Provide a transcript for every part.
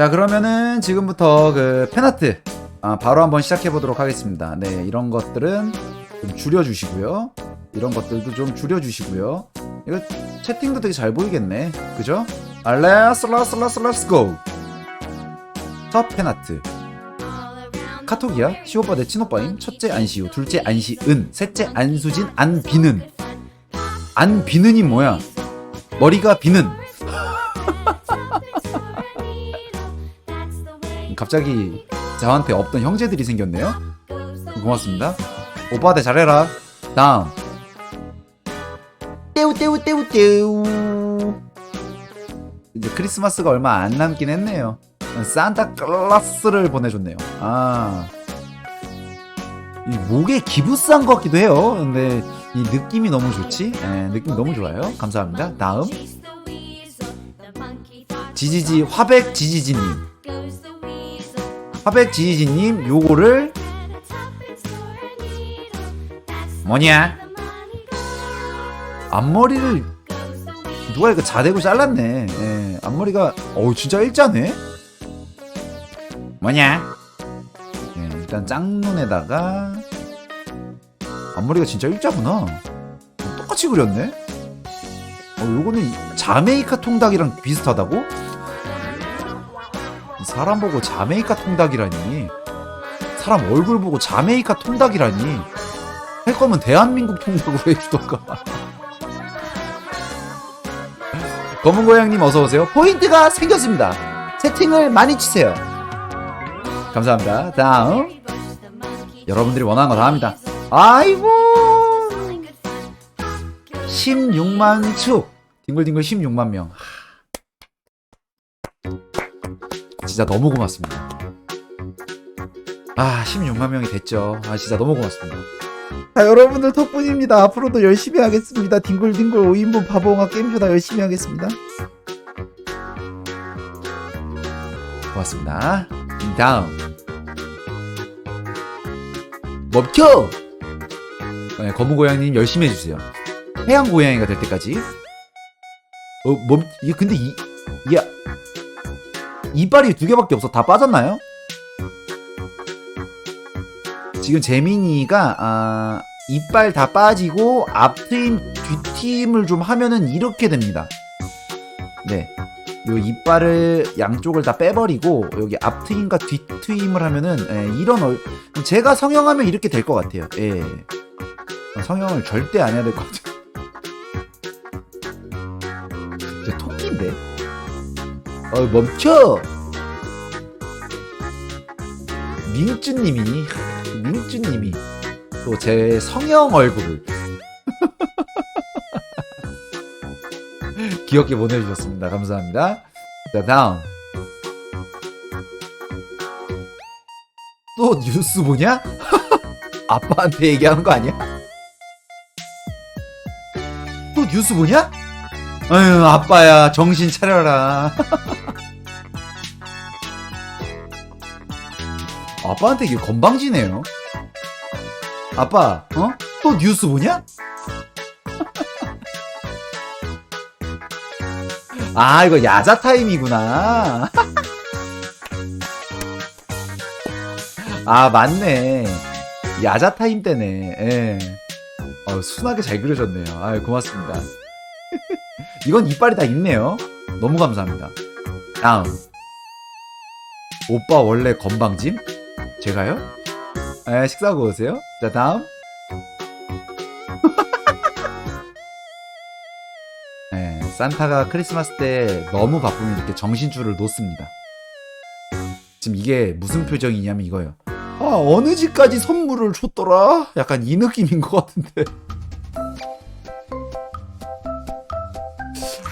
자 그러면은 지금부터 그 팬아트 아, 바로 한번 시작해 보도록 하겠습니다. 네 이런 것들은 좀 줄여주시고요. 이런 것들도 좀 줄여주시고요. 이거 채팅도 되게 잘 보이겠네. 그죠? 아, 렛츠 렛츠 렛츠 렛츠 고. 첫 팬아트. 카톡이야? 시오빠 내 친오빠임? 첫째 안시우, 둘째 안시은, 셋째 안수진, 안비는. 안비는이 뭐야? 머리가 비는. 갑자기 저한테 없던 형제들이 생겼네요. 고맙습니다. 오빠한테 잘해라. 다음. 떼우 떼우 떼우 떼우. 이제 크리스마스가 얼마 안 남긴 했네요. 산타클라스를 보내줬네요. 아. 이 목에 기부싼 것 같기도 해요. 근데 이 느낌이 너무 좋지? 예, 느낌 너무 좋아요. 감사합니다. 다음. 지지지 화백 지지지님. 화백 지지지님 요거를 뭐냐? 앞머리를 누가 이거 자대고 잘랐네. 예, 앞머리가 어우 진짜 일자네. 뭐냐? 예, 일단 짝눈에다가 앞머리가 진짜 일자구나. 똑같이 그렸네. 어, 요거는 이- 자메이카 통닭이랑 비슷하다고? 사람 보고 자메이카 통닭이라니. 사람 얼굴 보고 자메이카 통닭이라니. 할 거면 대한민국 통닭으로 해주던가. 검은 고양님 어서 오세요. 포인트가 생겼습니다. 채팅을 많이 치세요. 감사합니다. 다음 여러분들이 원하는 거 다 합니다. 아이고 16만 축 딩글딩글 16만 명. 진짜 너무 고맙습니다. 아 16만 명이 됐죠. 아 진짜 너무 고맙습니다. 자, 여러분들 덕분입니다. 앞으로도 열심히 하겠습니다. 딩글딩글 5인분 바보응아 게임쇼다 열심히 하겠습니다. 고맙습니다. 다음. 멈춰! 네, 검은 고양이님 열심히 해주세요. 해양 고양이가 될 때까지. 어, 멈, 이게 근데 이, 이게, 이빨이 두 개밖에 없어. 다 빠졌나요? 지금 재민이가 아, 이빨 다 빠지고 앞트임 뒷트임을 좀 하면은 이렇게 됩니다. 네. 요 이빨을 양쪽을 다 빼버리고 여기 앞트임과 뒷트임을 하면은 예, 이런 얼 제가 성형하면 이렇게 될 것 같아요. 예. 성형을 절대 안 해야 될 것 같아요. 어 멈춰! 민쭈님이 민쭈님이 또 제 성형 얼굴을 귀엽게 보내주셨습니다. 감사합니다. 자 다음 또 뉴스 보냐? 아빠한테 얘기하는 거 아니야? 또 뉴스 보냐? 아유 아빠야 정신 차려라. 아빠한테 이게 건방지네요. 아빠, 어? 또 뉴스 보냐? 아, 이거 야자 타임이구나. 아, 맞네. 야자 타임 때네. 예. 어, 순하게 잘 그려졌네요. 아, 고맙습니다. 이건 이빨이 다 있네요. 너무 감사합니다. 다음. 오빠 원래 건방짐? 제가요? 에, 식사하고 오세요. 자, 다음. 네, 산타가 크리스마스 때 너무 바쁘면 이렇게 정신줄을 놓습니다. 지금 이게 무슨 표정이냐면 이거예요. 아, 어느 집까지 선물을 줬더라? 약간 이 느낌인 것 같은데.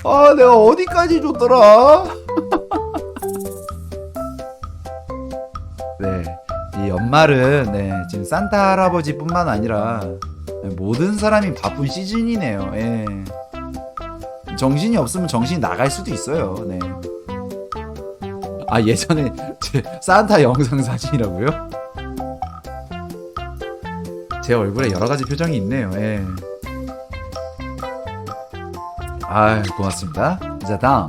아, 내가 어디까지 줬더라? 연말은 네, 지금 산타 할아버지뿐만 아니라 네, 모든 사람이 바쁜 시즌이네요. 예. 정신이 없으면 정신이 나갈 수도 있어요. 네. 아 예전에 제 산타 영상 사진이라고요? 제 얼굴에 여러 가지 표정이 있네요. 예. 아 고맙습니다. 자 다음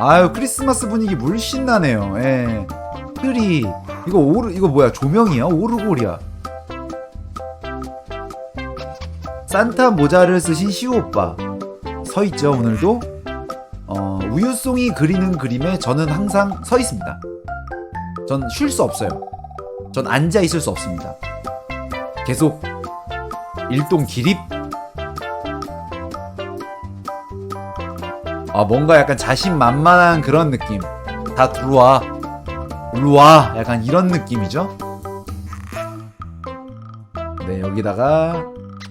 아유 크리스마스 분위기 물씬 나네요. 예. 트리. 이거 오르 이거 뭐야? 조명이야? 오르골이야. 산타 모자를 쓰신 시우 오빠. 서 있죠 오늘도? 어, 우유송이 그리는 그림에 저는 항상 서 있습니다. 전 쉴 수 없어요. 전 앉아 있을 수 없습니다. 계속 일동 기립 아 뭔가 약간 자신만만한 그런 느낌. 다 들어와. 일로와. 약간 이런 느낌이죠? 네 여기다가.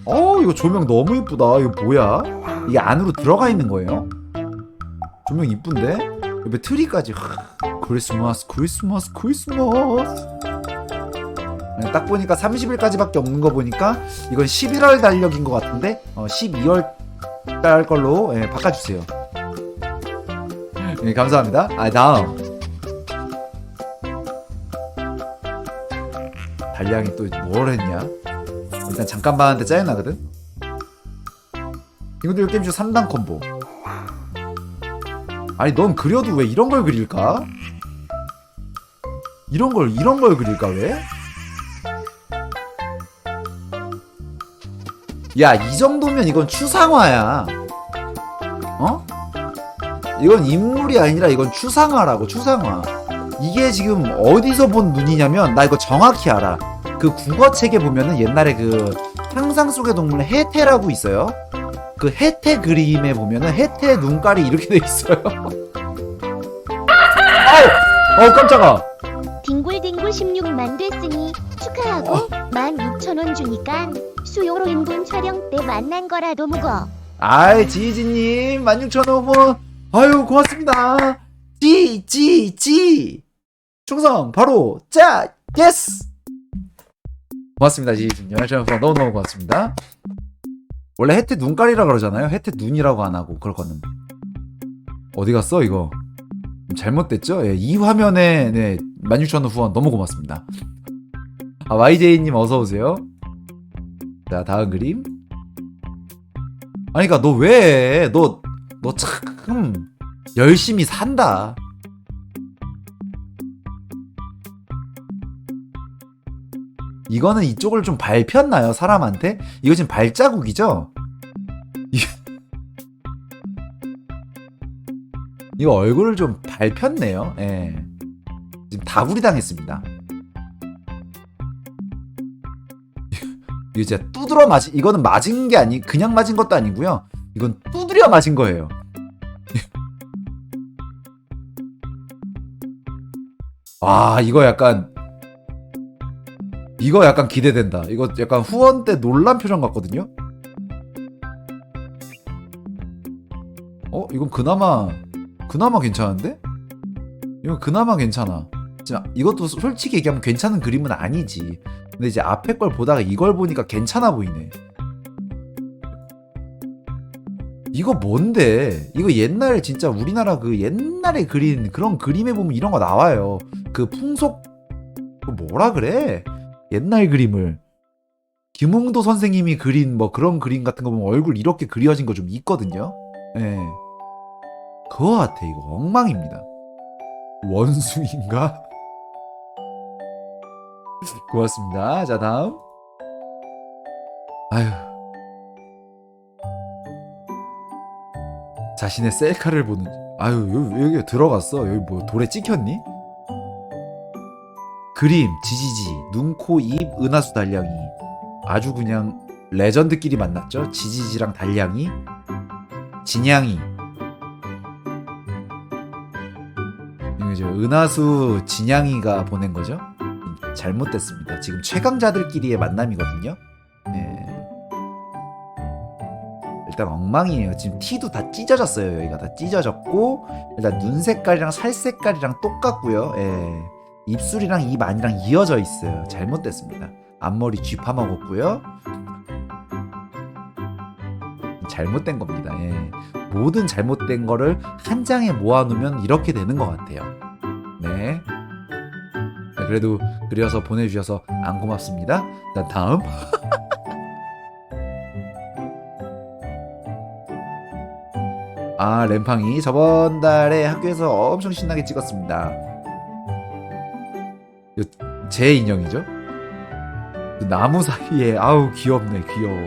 어 이거 조명 너무 이쁘다. 이거 뭐야? 이게 안으로 들어가 있는 거예요? 조명 이쁜데? 옆에 트리까지. 하, 크리스마스 크리스마스 크리스마스. 네, 딱 보니까 30일까지밖에 없는 거 보니까 이건 11월 달력인 것 같은데 어, 12월 달 걸로 예, 바꿔주세요 네, 감사합니다 아 다음 달량이 또 뭘 했냐 일단 잠깐 봤는데 짜증나거든 친구들 게임쇼 3단 콤보 아니 넌 그려도 왜 이런 걸 그릴까? 이런 걸 이런 걸 그릴까 왜? 야 이 정도면 이건 추상화야 어? 이건 인물이 아니라 이건 추상화라고 추상화. 이게 지금 어디서 본 눈이냐면 나 이거 정확히 알아. 그 국어책에 보면은 옛날에 그 상상 속의 동물 해태라고 있어요. 그 해태 그림에 보면은 해태 눈깔이 이렇게 돼 있어요. 아우 어우 깜짝아. 딩굴딩굴 16만 됐으니 축하하고 16,000원 주니까 수요로 인분 촬영 때 만난 거라도 묵어. 아이 지지님 16,000원 아유 고맙습니다. 찌 찌 찌. 충성 바로 짜 예스. 고맙습니다 지지님 16,000원 너무너무 고맙습니다. 원래 혜태 눈깔이라 그러잖아요. 혜태 눈이라고 안 하고 그렇거든 어디 갔어 이거? 잘못됐죠? 예, 이 화면에 네 16,000원 후원 너무 고맙습니다. 아 YJ님 어서오세요. 자 다음 그림. 아니 그니까 너 왜? 너 너 참 열심히 산다. 이거는 이쪽을 좀 밟혔나요 사람한테? 이거 지금 발자국이죠? 이- 이거 얼굴을 좀 밟혔네요. 예. 지금 다구리 당했습니다. 이거 진짜 두드러 맞은 이거는 맞은 게 아니 그냥 맞은 것도 아니고요. 이건 두드려 맞은 거예요. 아 이거 약간 이거 약간 기대된다. 이거 약간 후원 때 놀란 표정 같거든요. 어 이건 그나마 그나마 괜찮은데? 이건 그나마 괜찮아. 진짜 이것도 솔직히 얘기하면 괜찮은 그림은 아니지. 근데 이제 앞에 걸 보다가 이걸 보니까 괜찮아 보이네. 이거 뭔데? 이거 옛날 진짜 우리나라 그 옛날에 그린 그런 그림에 보면 이런 거 나와요. 그 풍속 그 뭐라 그래? 옛날 그림을 김웅도 선생님이 그린 뭐 그런 그림 같은 거 보면 얼굴 이렇게 그려진 거 좀 있거든요. 예. 그거 같아 이거 엉망입니다. 원숭인가? 고맙습니다. 자 다음. 아휴. 자신의 셀카를 보는. 아유 여기, 여기 들어갔어. 여기 뭐 돌에 찍혔니? 그림 지지지 눈, 코, 입, 은하수 달량이 아주 그냥 레전드끼리 만났죠. 지지지랑 달량이 진양이 은하수 진양이가 보낸 거죠. 잘못됐습니다. 지금 최강자들끼리의 만남이거든요. 네. 일단 엉망이에요. 지금 티도 다 찢어졌어요. 여기가 다 찢어졌고 일단 눈 색깔이랑 살 색깔이랑 똑같고요. 예. 입술이랑 입 안이랑 이어져 있어요. 잘못됐습니다. 앞머리 쥐 파먹었고요. 잘못된 겁니다. 예. 모든 잘못된 거를 한 장에 모아놓으면 이렇게 되는 것 같아요. 네. 네, 그래도 그려서 보내주셔서 안 고맙습니다. 자 다음. 아 램팡이 저번 달에 학교에서 엄청 신나게 찍었습니다. 제 인형이죠? 그 나무 사이에 아우 귀엽네 귀여워.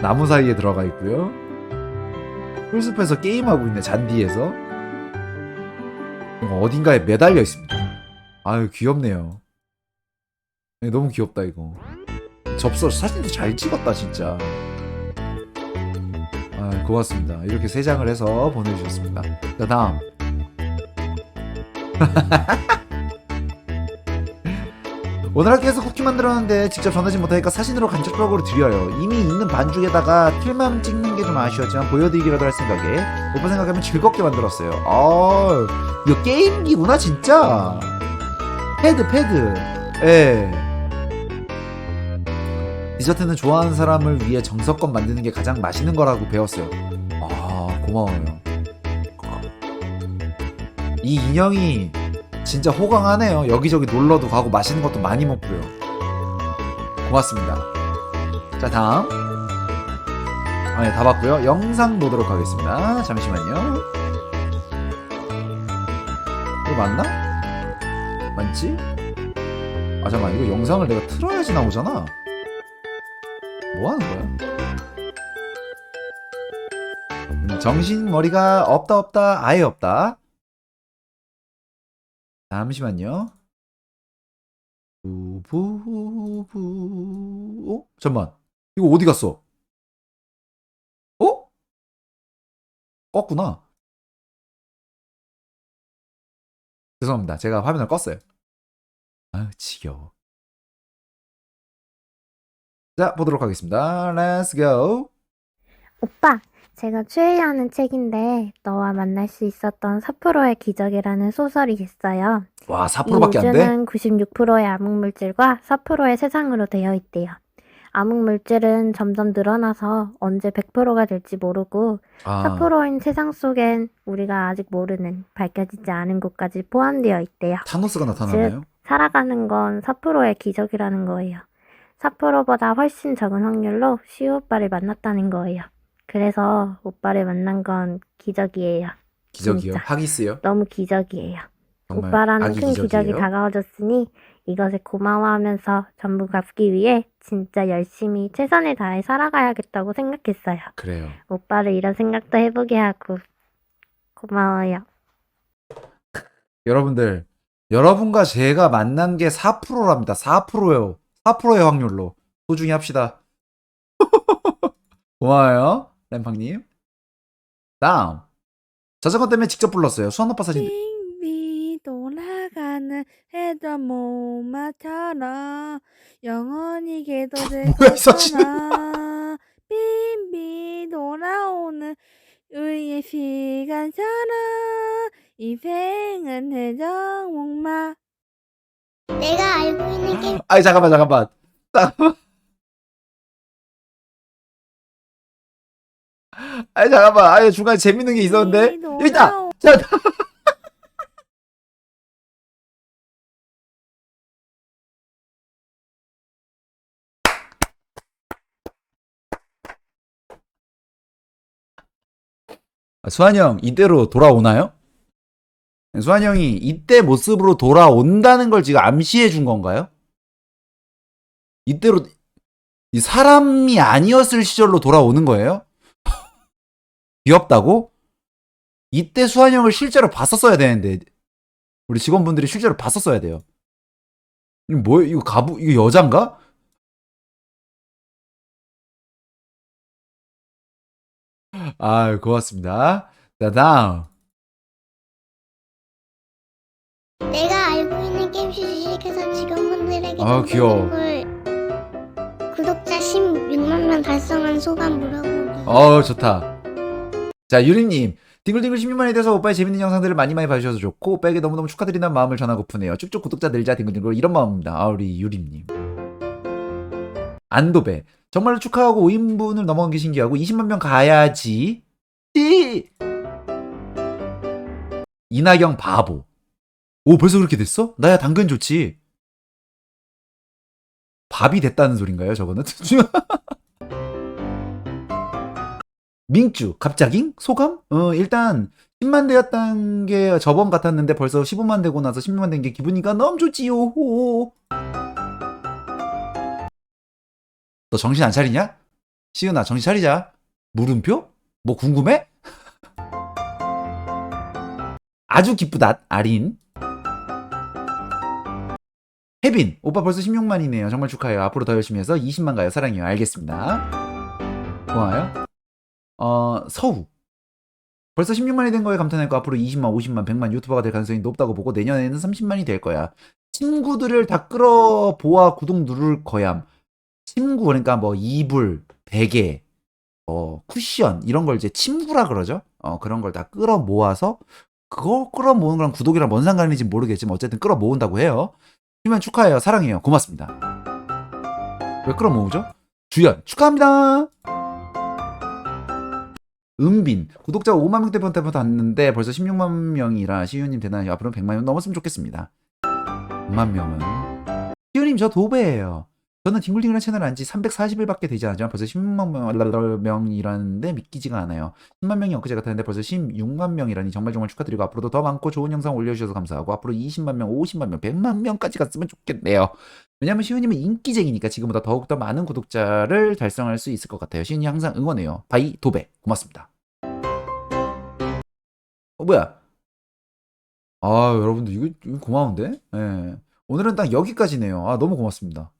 나무 사이에 들어가 있고요. 풀숲에서 게임하고 있네 잔디에서. 어딘가에 매달려 있습니다. 아유 귀엽네요. 네, 너무 귀엽다 이거. 접서 사진도 잘 찍었다 진짜. 아 고맙습니다. 이렇게 세 장을 해서 보내주셨습니다. 자 다음. 오늘 학교에서 쿠키 만들었는데 직접 전하지 못하니까 사진으로 간접적으로 드려요. 이미 있는 반죽에다가 틀만 찍는 게 좀 아쉬웠지만 보여드리기라도 할 생각에 오빠 생각하면 즐겁게 만들었어요. 아 이거 게임기구나 진짜. 패드 패드. 예. 디저트는 좋아하는 사람을 위해 정성껏 만드는 게 가장 맛있는 거라고 배웠어요. 아 고마워요. 이 인형이 진짜 호강하네요. 여기저기 놀러도 가고 맛있는 것도 많이 먹고요. 고맙습니다. 자 다음. 아, 네, 다 봤고요. 영상 보도록 하겠습니다. 잠시만요. 이거 맞나? 맞지? 아 잠깐 이거 영상을 내가 틀어야지 나오잖아. 뭐 하는 거야? 음, 정신 머리가 없다 없다 아예 없다. 잠시만요. 부부부 어? 잠만. 이거 어디 갔어? 어? 껐구나. 죄송합니다. 제가 화면을 껐어요. 아유, 지겨워. 자, 보도록 하겠습니다. Let's go. 오빠, 제가 최애하는 책인데 너와 만날 수 있었던 4%의 기적이라는 소설이 있어요. 와, 이 4%밖에 안 돼? 우주는 96%의 암흑물질과 4%의 세상으로 되어 있대요. 암흑물질은 점점 늘어나서 언제 100%가 될지 모르고 아, 4%인 세상 속엔 우리가 아직 모르는 밝혀지지 않은 곳까지 포함되어 있대요. 타노스가 나타나나요? 살아가는 건 4%의 기적이라는 거예요. 4%보다 훨씬 적은 확률로 시우 오빠를 만났다는 거예요. 그래서 오빠를 만난 건 기적이에요. 기적이요? 진짜. 하기스요? 너무 기적이에요. 정말 오빠라는 아기 큰 기적이 기적이에요? 다가와줬으니 이것에 고마워하면서 전부 갚기 위해 진짜 열심히 최선을 다해 살아가야겠다고 생각했어요. 그래요. 오빠를 이런 생각도 해보게 하고 고마워요. 여러분들, 여러분과 제가 만난 게 4%랍니다. 4%요. 4%의 확률로 소중히 합시다. 고마워요, 램팡님. 다음. 자전거 때문에 직접 불렀어요. 수원 오빠 사진. 빙빙 돌아가는 해저 목마처럼 영원히 계도될 뭐야, 이 사진은? 것처럼 빙빙 돌아오는 우리의 시간처럼 인생은 해저 목마 내가 알고 있는 게임 아이 잠깐만 잠깐만. 잠깐만. 아이 잠깐만. 아이 중간에 재밌는 게 있었는데. 여기 있다. 자, 아, 수환 형 이대로 돌아오나요? 수환 형이 이때 모습으로 돌아온다는 걸 지금 암시해 준 건가요? 이때로 이 사람이 아니었을 시절로 돌아오는 거예요? 귀엽다고? 이때 수환 형을 실제로 봤었어야 되는데 우리 직원분들이 실제로 봤었어야 돼요. 이거 뭐예요? 이거 가부 이거 여잔가? 아, 고맙습니다. 자, 다음. 내가 알고 있는 게임 주식회사 직원분들에게 아, 귀여워. 을 구독자 16만 명 달성한 소감 물어보기 어, 좋다. 자, 유리님. 딩글딩글 16만에 대해서 오빠의 재밌는 영상들을 많이 많이 봐주셔서 좋고, 오빠에게 너무너무 축하드린다는 마음을 전하고프네요. 쭉쭉 구독자 늘자, 딩글딩글. 이런 마음입니다. 아, 우리 유리님. 안도배. 정말로 축하하고 5인분을 넘어간 게 신기하고, 20만 명 가야지. 띠! 이나경 바보. 오, 벌써 그렇게 됐어? 나야 당근 좋지. 밥이 됐다는 소린가요, 저거는? 민쭈 갑자기 소감? 어 일단 10만 되었던 게 저번 같았는데 벌써 15만 되고 나서 16만 된 게 기분이가 너무 좋지요. 호. 너 정신 안 차리냐? 시은아 정신 차리자. 물음표? 뭐 궁금해? 아주 기쁘다 아린. 혜빈 오빠 벌써 16만이네요. 정말 축하해요. 앞으로 더 열심히 해서 20만 가요. 사랑해요. 알겠습니다. 고마워요. 어 서우 벌써 16만이 된 거에 감탄했고 앞으로 20만, 50만, 100만 유튜버가 될 가능성이 높다고 보고 내년에는 30만이 될 거야. 친구들을 다 끌어보아 구독 누를 거야. 친구 그러니까 뭐 이불, 베개, 어 쿠션 이런 걸 이제 침구라 그러죠. 어 그런 걸 다 끌어 모아서 그거 끌어 모으는 거랑 구독이랑 뭔 상관인지 모르겠지만 어쨌든 끌어 모은다고 해요. 주면 축하해요. 사랑해요. 고맙습니다. 왜 끌어 모으죠? 주연 축하합니다. 은빈 구독자 5만 명대 번때부터 왔는데 벌써 16만 명이라 시우님 대단하시고 앞으로 100만 명 넘었으면 좋겠습니다. 100만 명은 시우님 저 도배예요. 저는 딩글딩글한 채널 안지 340일밖에 되지 않았지만 벌써 16만 명이라는데 믿기지가 않아요. 10만 명이 엊그제 같았는데 벌써 16만 명이라니 정말 정말 축하드리고 앞으로도 더 많고 좋은 영상 올려주셔서 감사하고 앞으로 20만 명, 50만 명, 100만 명까지 갔으면 좋겠네요. 왜냐면 시우님은 인기쟁이니까 지금보다 더욱더 많은 구독자를 달성할 수 있을 것 같아요. 시우님 항상 응원해요. 바이 도배 고맙습니다. 어 뭐야? 아 여러분들 이거, 이거 고마운데? 예. 오늘은 딱 여기까지네요. 아 너무 고맙습니다.